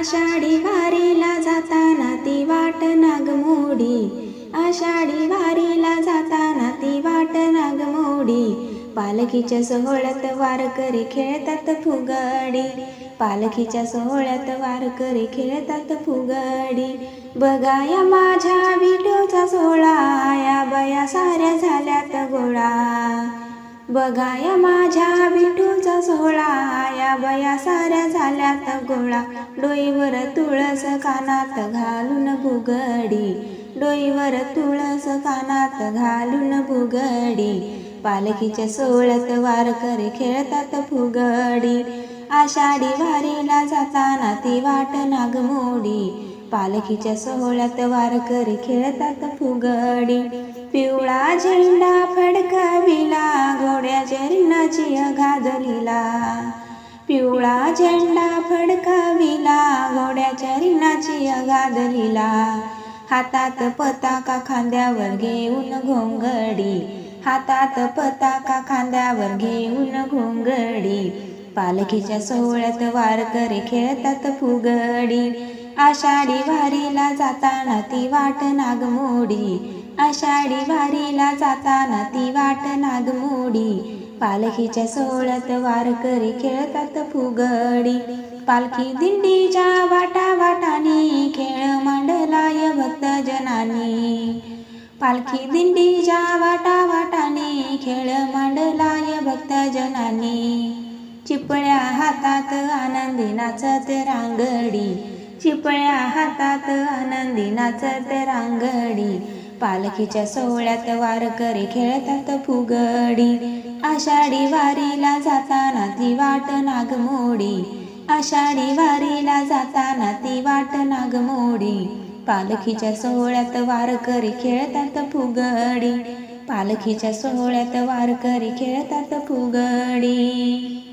आषाढी वारीला जाताना ती वाट नागमोडी. आषाढी वारीला जाताना ती वाट नागमोडी. पालखीच्या सोहळ्यात वारकरी खेळतात फुगडी. पालखीच्या सोहळ्यात वारकरी खेळतात फुगडी. बघाया माझ्या विठोचा सोहळा या बया साऱ्या झाल्यात गोळा. बघाया माझ्या विठूचा सोहळा या बया साऱ्या झाल्यात गोळा. डोईवर तुळस कानात घालून बुगडी डोईवर तुळस कानात घालून बुगडी पालखीच्या सोहळ्यात वारकरी खेळतात फुगडी. आषाढी वारीला जाताना ती वाट नागमोडी. पालखीच्या सोहळ्यात वारकरी खेळतात फुगडी. पिवळा झेंडा फडकविला घोड्याच्या रिणाची गाजलीला पिवळा झेंडा फडकाविला घोड्याच्या रिणाची गाजलीला हातात पताका खांद्यावर घेऊन घोंगडी हातात पताका खांद्यावर घेऊन घोंगडी. पालखीच्या सोहळ्यात वारकरी खेळतात फुगडी. आषाढी वारीला जाताना ती वाट नागमोडी. आषाढी वारीला जाताना ती वाट नागमोडी पालखीच्या सोळत वारकरी खेळतात फुगडी. पालखी दिंडीच्या वाटा वाटाने खेळ मांडलाय भक्तजनानी पालखी दिंडीच्या वाटा वाटाने खेळ मांडलाय भक्तजनानी चिपळ्या हातात आनंदी नाचत रांगडी. चिपळ्या हातात आनंदी नाचत रांगडी. पालखीच्या सोहळ्यात वारकरी खेळतात फुगडी. आषाढी वारीला जाताना ती वाट नागमोडी. आषाढी वारीला जाताना ती वाट नागमोडी. पालखीच्या सोहळ्यात वारकरी खेळतात फुगडी. पालखीच्या सोहळ्यात वारकरी खेळतात फुगडी.